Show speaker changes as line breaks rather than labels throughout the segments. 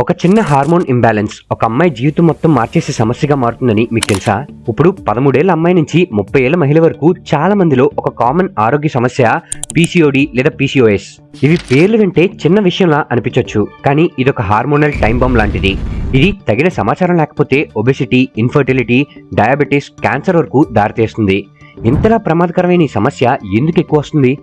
ఒక చిన్న hormone imbalance ఒక అమ్మాయి జీవితం మొత్తం మార్చేసే సమస్యగా మారుతుందని మీకు తెలుసా? ఇప్పుడు పదమూడేళ్ళ అమ్మాయి నుంచి ముప్పై ఏళ్ళ మహిళ వరకు చాలా మందిలో ఒక కామన్ ఆరోగ్య సమస్య పీసీఓడి లేదా పీసీఓఎస్. ఇవి పేర్లు వింటే చిన్న విషయంలా అనిపించవచ్చు కానీ ఇదొక హార్మోనల్ టైం బాంబ్ లాంటిది. ఇది తగిన సమాచారం లేకపోతే ఒబెసిటీ ఇన్ఫర్టిలిటీ డయాబెటీస్ క్యాన్సర్ వరకు దారితీస్తుంది. ఇంతలా ప్రమాదకరమైన ఈ సమస్య ఎందుకు ఎక్కువ వస్తుంది?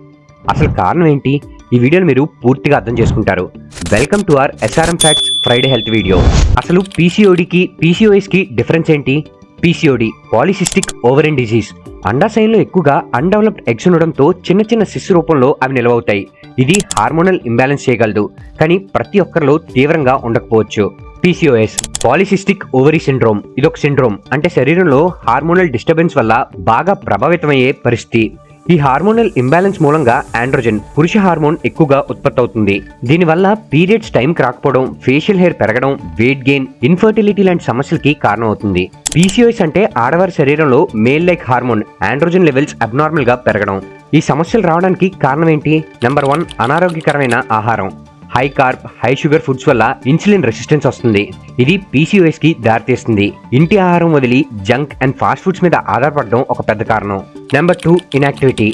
అసలు కారణం ఏంటి? ఈ వీడియోని మీరు పూర్తిగా అర్థం చేసుకుంటారు. Welcome to our SRM facts Friday health video అసలు పీసీఓడికి పీసీఓఎస్కి డిఫరెన్స్ ఏంటి? పీసీఓడి పాలిసిస్టిక్ ఓవరెన్ డిజీజ్ అండాశయంలో ఎక్కువగా అన్డెవలప్డ్ ఎగ్స్ ఉండడంతో చిన్న చిన్న శిశు రూపంలో అవి నిలవవుతాయి. ఇది హార్మోనల్ ఇంబ్యాలెన్స్ చేయగలదు. కానీ ప్రతి ఒక్కరిలో తీవ్రంగా ఉండకపోవచ్చు. పీసీఓఎస్ పాలిసిస్టిక్ ఓవరీ సిండ్రోమ్ ఇదొక సిండ్రోమ్ అంటే శరీరంలో హార్మోనల్ డిస్టర్బెన్స్ వల్ల బాగా ప్రభావితమయ్యే పరిస్థితి. ఈ హార్మోనల్ ఇంబ్యాలెన్స్ మూలంగా ఆండ్రోజన్ పురుష హార్మోన్ ఎక్కువగా ఉత్పత్తి అవుతుంది. దీనివల్ల పీరియడ్స్ టైంకి రాకపోవడం ఫేషియల్ హెయిర్ పెరగడం వెయిట్ గెయిన్ ఇన్ఫర్టిలిటీ లాంటి సమస్యలకి కారణమవుతుంది. పీసీఓఎస్ అంటే ఆడవారి శరీరంలో male like hormone androgen levels అబ్నార్మల్గా పెరగడం. ఈ సమస్యలు రావడానికి కారణం ఏంటి నెంబర్ వన్ అనారోగ్యకరమైన ఆహారం. High carb high sugar foods వల్ల ఇన్సులిన్ రెసిస్టెన్స్ వస్తుంది. ఇది పీసీఓఎస్కి దారితీస్తుంది. ఇంటి ఆహారం వదిలి జంక్ అండ్ ఫాస్ట్ ఫుడ్స్ మీద ఆధారపడడం ఒక పెద్ద కారణం. నెంబర్ టూ ఇన్యాక్టివిటీ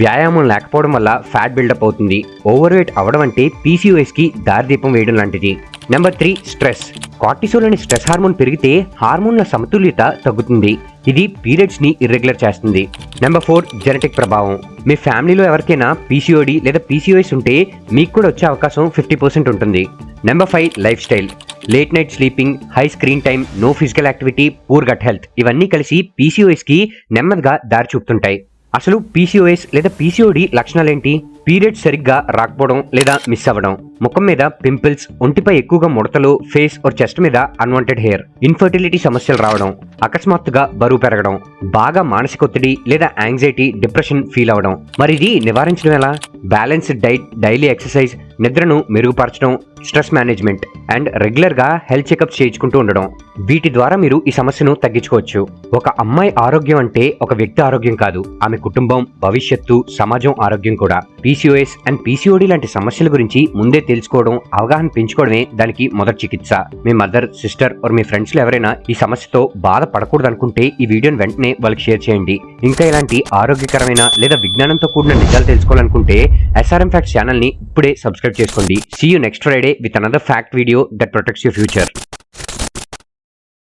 వ్యాయామం లేకపోవడం వల్ల ఫ్యాట్ బిల్డప్ అవుతుంది. ఓవర్ వెయిట్ అవడం అంటే పీసీఓఎస్కి దారిదీపం వేయడం లాంటిది. నెంబర్ త్రీ స్ట్రెస్ కార్టిసోల్ అనే స్ట్రెస్ హార్మోన్ పెరిగితే హార్మోన్ల సమతుల్యత తగ్గుతుంది. ఇది పీరియడ్స్ని ఇర్రెగ్యులర్ చేస్తుంది. నెంబర్ ఫోర్ జెనెటిక్ ప్రభావం. మీ ఫ్యామిలీలో ఎవరికైనా పీసీఓడి లేదా పీసీఓఎస్ ఉంటే మీకు కూడా వచ్చే అవకాశం ఫిఫ్టీ పర్సెంట్ ఉంటుంది. Number five lifestyle late night sleeping high screen time no physical activity poor gut health ఇవన్నీ కలిసి పీసీఓఎస్కి నెమ్మదిగా దారి చూపుతుంటాయి. అసలు పీసీఓఎస్ లేదా పీసీఓడి లక్షణాలేంటి? పీరియడ్స్ సరిగ్గా రాకపోవడం లేదా మిస్ అవ్వడం. ముఖం మీద పింపుల్స్ ఒంటిపై ఎక్కువగా ముడతలు ఫేస్ ఆర్ చెస్ట్ మీద అన్వాంటెడ్ హెయిర్ ఇన్ఫర్టిలిటీ సమస్యలు రావడం అకస్మాత్తుగా బరువు పెరగడం బాగా మానసిక ఒత్తిడి లేదా యాంగ్జైటీ డిప్రెషన్ ఫీల్ అవ్వడం మరి ఇది నివారించడం ఎలా? బ్యాలెన్స్డ్ డైట్ డైలీ ఎక్సర్సైజ్ నిద్రను మెరుగుపరచడం స్ట్రెస్ మేనేజ్మెంట్ అండ్ రెగ్యులర్గా హెల్త్ చెకప్ చేయించుకుంటూ ఉండడం. వీటి ద్వారా మీరు ఈ సమస్యను తగ్గించుకోవచ్చు. ఒక అమ్మాయి ఆరోగ్యం అంటే ఒక వ్యక్తి ఆరోగ్యం కాదు. ఆమె కుటుంబం భవిష్యత్తు సమాజం ఆరోగ్యం కూడా. పీసీఓఎస్ అండ్ పీసీఓడి లాంటి సమస్యల గురించి ముందే తెలుసుకోవడం అవగాహన పెంచుకోవడమే దానికి మొదటి చికిత్స. మీ మదర్ సిస్టర్ ఆర్ మీ ఫ్రెండ్స్లో ఎవరైనా ఈ సమస్యతో బాధపడకూడదు అనుకుంటే ఈ వీడియోని వెంటనే వాళ్ళకి షేర్ చేయండి. ఇంకా ఇలాంటి ఆరోగ్యకరమైన లేదా విజ్ఞానంతో కూడిన నిజాలు తెలుసుకోవాలనుకుంటే ఎస్ఆర్ఎం ఫ్యాక్ట్స్ ఛానల్ని ఇప్పుడే సబ్స్క్రైబ్ చేసుకోండి. See you next Friday with another fact video that protects your future